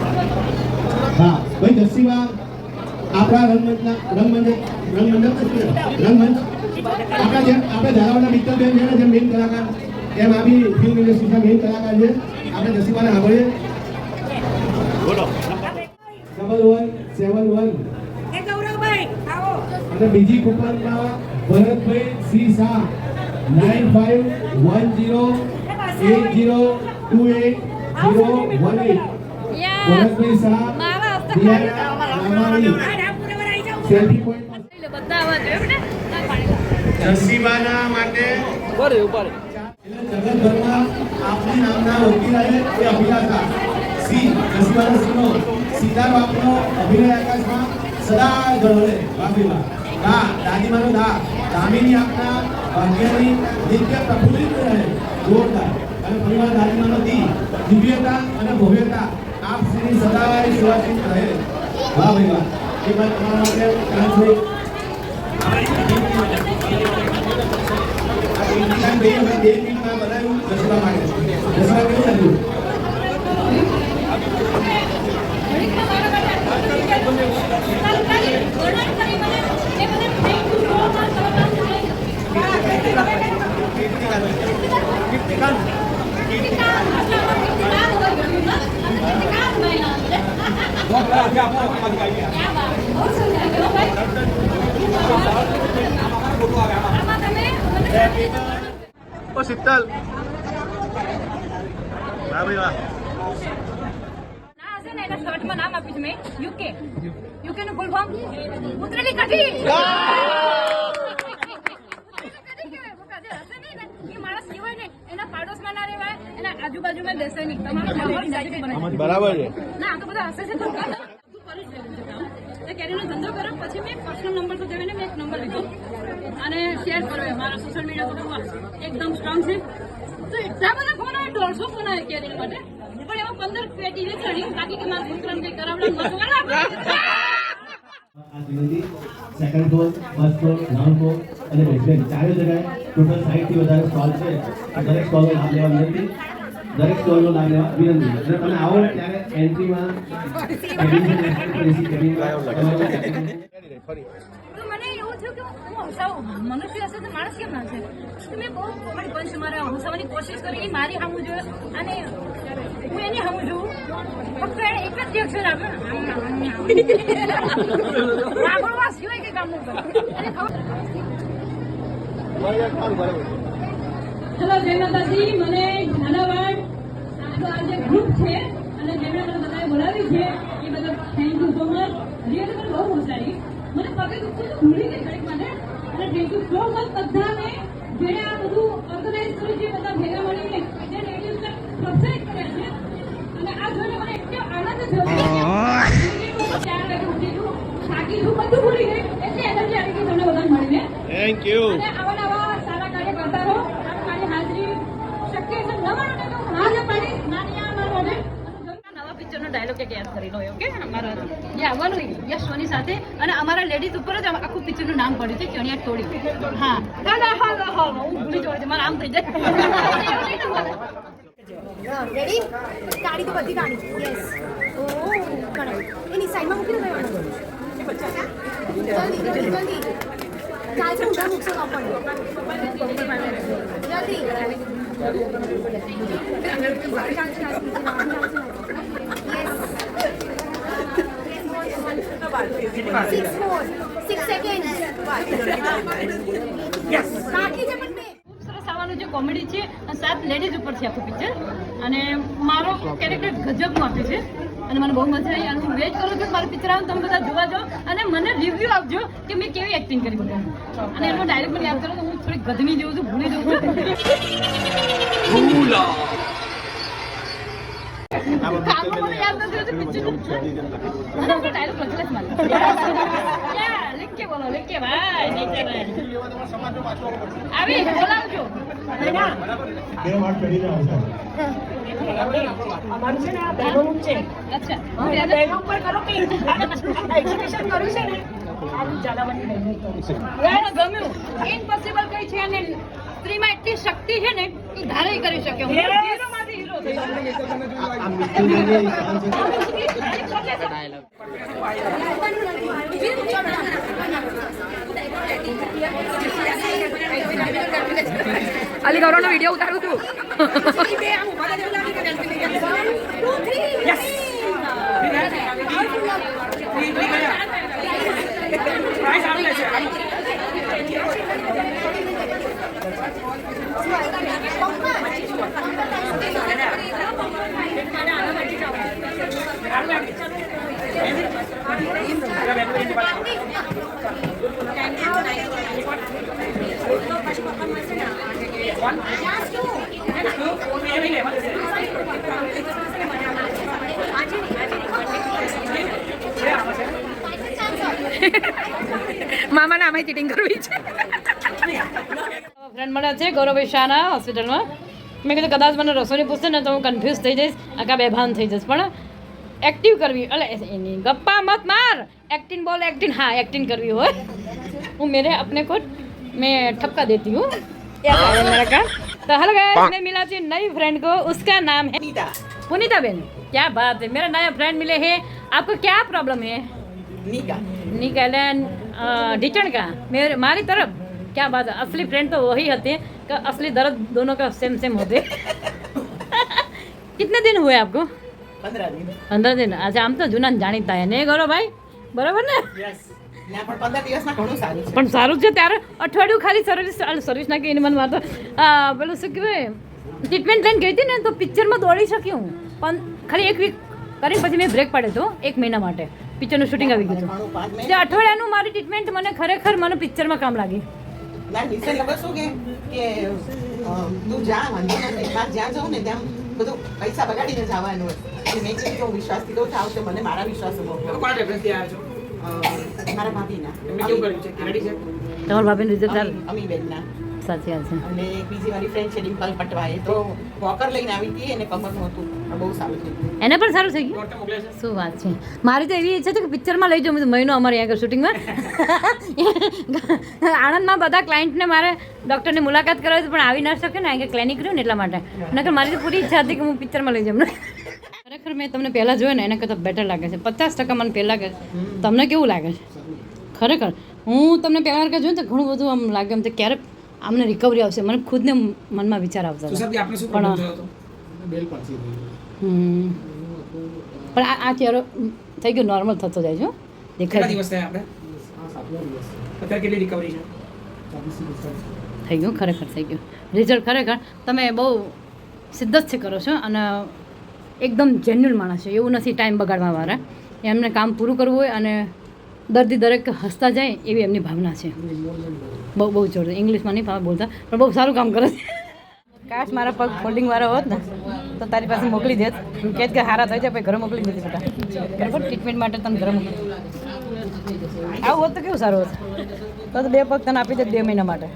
હા, ભાઈ દસીમાં આપણા રંગમંચના રંગમંચ રંગમંડપ રંગમંચ. આપણા જેમ આપણા ધારાવાળા મિત્રબેન છે ને મેઇન કલાકાર એમ આ બી ફિલ્મ ઇન્ડસ્ટ્રીના કલાકાર છે. આપણે દસીમાને સાંભળીએ. બોલો. ડબલ વન સેવન વન એ ગૌરવભાઈ આવો. અને બીજી કુપનમાં Bharatbhai C Shah. Nine five one zero eight zero two eight zero one eight Bharatbhai Shah આવી માટે જગતભરમાં આપની નામના વકીલ આવે એ અભિલાષા સી સીનો સીધા બાપનો અભિનય આકાશમાં સદા ગળે બાપીમાં દા દાદીમાનો દા દામિની આપના ભાગ્યની નિત્ય પ્રફુલ્લિત રહે જોરદાર અને પરિવાર દાદીમાનો દી દિવ્યતા અને ભવ્યતા આપ શ્રી સદાય સુવાસિત રહે વાહ ભાઈ વાહ એ બાદ તમારા માટે અમે બે મિનિટમાં બનાવ્યું દસમા માટે દસમા કેવું લાગ્યું ઓ શીતલ. વાહ ભાઈ વાહ. શર્ટમાં નામ આપ્યું છે મેં. યુકે. યુકે. નું ફૂલ ફોર્મ ઉતરેલી કઢી માણસ કહેવાય ને એના પાડોશમાં ના આજુબાજુમાં બેસે નહીં. તમારો બરાબર છે. ના આ તો બધા હસે છે તો કેરીનો ધંધો કર્યો પછી મેં પર્સનલ નંબર તો દેવાને મેં એક નંબર લીધો. અને શેર કર્યો એ મારા સોશિયલ મીડિયા પર એકદમ સ્ટ્રોંગ છે. તો એટલા બધા ફોન આવે દોઢસો ફોન આવે કેરી માટે. પણ એમાં પંદર પેટી વેચાણી બાકી કે મારા પુત્રને કંઈ કરાવડા second floor first floor ground floor અને બેઝમેન્ટ ચારે જગ્યાએ ટોટલ સાહીઠથી વધારે સ્ટોલ છે. આ દરેક સ્ટોલનો લાભ લેવા વિનંતી દરેક સ્ટોલનો લાભ લેવા વિનંતી અને તમે આવો ત્યારે એન્ટ્રીમાં તો મને એવું થયું કે હું હસાવું. મનુષ્ય હશે તો માણસ કેમ ના છે બહુ કોમેડી પંચ મારે હસાવવાની કોશિશ કરી. મારી સામું જોયો અને હું એની સામું જોઉં. ફક્ત એણે એક જ રિએક્શન આપ્યું એને ખબર હેલો જય માતાજી, મને ઝાલાવાડ આ જે ગ્રુપ છે, અને જેમણે મને બધાએ બોલાવી છે, એ બધા thank you so much real બહુ મજા આવી. મને પગે દુખતું ભૂલી ગઈ ઘડીક માટે. અને થેન્ક યુ સો મચ બધાને જેણે આ બધું ઓર્ગેનાઇઝ કર્યું છે બધા ભેગા મળીને જે લેડીઝને પ્રોત્સાહિત કર્યા છે અને આ જોઈને મને એટલો આનંદ થયો કે ચાર વાગે ઉઠી છું થાકી છું બધું ભૂલી ગઈ એટલી એનર્જી આવી ગઈ તમને બધાને મળીને થેન્ક યુ અને આવા નવા સારા કાર્ય કરતા રહો અને મારી હાજરી શક્ય છે ન મળે તો હું ના જ પાડીશ ના નહીં આ મારો ને નવા યાદ કરી લો ઓકે? અમારા જે આવવાનું યશ સોની સાથે. અને અમારા લેડીઝ ઉપર જ આખું પિક્ચરનું નામ પડ્યું છે ચણિયા ટોળી. હા. હા હા હા હા હું ભૂલી જવું છે મારા આમ થઈ જાય. રેડી ગાડી તો બધી ગાડી યસ ઓ એની સાઈડમાં મૂકી દો જલ્દી જલ્દી જલ્દી. ચાલ છે ઊંધા જલ્દી જલ્દી. સિક્સ ફોર સિક્સ સેકન્ડ બાકી છે પણ બે ખૂબ સરસ આવવાનું જે કોમેડી છે સાત લેડીઝ ઉપર છે આખું પિક્ચર અને મારો કેરેક્ટર ગજબનું આપે છે. અને મને બહુ મજા આવી. અને હું વેટ કરું છું મારા મારું પિક્ચર આવે તમે બધા જોવા જાઓ. અને મને રિવ્યુ આપજો કે મેં કેવી એક્ટિંગ કરી બધા અને એનો ડાયરેક્ટ મને યાદ કરો તો હું થોડી ગધની જેવું છું ભૂલી જઉં છું. બોલાવજો. અમારું છે ને આ બહેનોનું છે. અચ્છા. બહેનો ઉપર કરો કે એજ્યુકેશન કર્યું છે ને? આ ઝાલાવાડની બહેનો કર્યું છે મને ગમ્યું. ઇમ્પોસિબલ કઈ છે અને સ્ત્રીમાં એટલી શક્તિ છે ને એ ધારે કરી શકે. હું અલી ગૌરવનો વિડીયો ઉતારું છું મામાને આમાં ચીટિંગ કરવી છે ફ્રેન્ડ મળ્યા છે ગૌરવ શાહના હોસ્પિટલમાં મેં કીધું કદાચ મને રસોઈની પૂછશે ને તો હું કન્ફ્યુઝ થઈ જઈશ આખા બેભાન થઈ જઈશ પણ એક્ટિવ કરવી એટલે એની ગપ્પા મત માર एक्टिंग बोल एक्टिंग हाँ एक्टिंग करवी हो वो मेरे अपने को मैं ठपका देती हूँ ऐसा है मेरा काम तो हेलो गाइस मैं मिला थी नई फ्रेंड को उसका नाम है पुनीता पुनीता बेन क्या बात है मेरा नया फ्रेंड मिले हैं आपको क्या प्रॉब्लम है निकालन ढीचण का मेरे मारी तरफ क्या बात है असली फ्रेंड तो वही होते हैं कि असली दर्द दोनों का सेम सेम होते हैं। कितने दिन हुए आपको પંદર દિન. આજે આમ તો જૂના જાણીતા એને કરો ભાઈ? બરાબર ને? પણ સારું છે. ત્યારે અઠવાડિયું ખાલી સર્વિસ સર્વિસ ના કહીને મને મારતો પેલું શું કહેવાય? ટ્રીટમેન્ટ લઈને ગઈ હતી ને તો પિક્ચરમાં દોડી શકી હું. પણ ખાલી એક વીક કરીને પછી મેં બ્રેક પાડ્યો હતો એક મહિના માટે. પિક્ચરનું શૂટિંગ આવી ગયું હતું. જે અઠવાડિયાનું મારી ટ્રીટમેન્ટ મને ખરેખર મને પિક્ચરમાં કામ લાગી. ના લોકો શું કે કે તું જા વાંધો નથી. જ્યાં જાઉં ને ત્યાં બધું પૈસા બગાડીને જવાનું હોય. મેં કીધું કે હું વિશ્વાસથી કહું થાવ તો મને મારા વિશ્વાસ ઊભો કરો. રેફરન્સથી આવ્યા છો? મારા ભાભીના. છે છે? તમારા ભાભીનું રિઝલ્ટ અમી- અમીબેનના. સાચી વાત છે. અને બીજી મારી ફ્રેન્ડ છે ડિમ્પલ પટવા એ તો વોકર લઈને આવી હતી એને કમરનું હતું. બહુ સારું છે. એને પણ સારું થઈ ગયું? શું વાત છે. મારી તો એવી ઈચ્છા છે કે પિક્ચરમાં લઈ જાઉં. મહિનો અમારે અહીંયા આગળ શૂટિંગમાં આણંદમાં બધા ક્લાયન્ટને મારે ડૉક્ટરની મુલાકાત કરાવી પણ આવી ના શકે ને કે ક્લિનિક રહ્યું ને એટલા માટે. નકર મારી તો પૂરી ઈચ્છા હતી કે હું પિક્ચરમાં લઈ જાઉં. ખરેખર મેં તમને પહેલાં જોયું ને એના કરતાં બેટર લાગે છે. પચાસ ટકા મને પહેલાં લાગે છે. તમને કેવું લાગે છે? ખરેખર. હું તમને પહેલાં જોયું તો ઘણું બધું આમ લાગે એમ તો ક્યારે આમને રિકવરી આવશે. મને ખુદને મનમાં વિચાર આવતો પણ. પણ આ આ ચહેરો થઈ ગયો નોર્મલ થતો જાય છે દેખાય. દિવસ થયા આપણે? અત્યારે કેટલી રિકવરી છે? થઈ ગયું ખરેખર થઈ ગયું. રિઝલ્ટ ખરેખર તમે બહુ સિદ્ધસ્થી કરો છો અને એકદમ જેન્યુઅલ માણસ છે. એવું નથી ટાઈમ બગાડવા વાળા. એમને કામ પૂરું કરવું હોય અને દર્દી દરેક હસતા જાય એવી એમની ભાવના છે. બહુ બહુ જોરદાર. ઇંગ્લિશમાં નહીં બોલતા, પણ બહુ સારું કામ કરે છે. કાશ મારા પગ ફોલ્ડિંગ વાળા હોત ને, તો તારી પાસે મોકલી દેત. કે કે હારા થઈ જાય પછી ઘરે મોકલી દીધી બેટા બરાબર? ટ્રીટમેન્ટ માટે તને ઘરે મોકલી આવું હોત તો કેવું સારું હોત? તો બે પગ તને આપી દે બે મહિના માટે.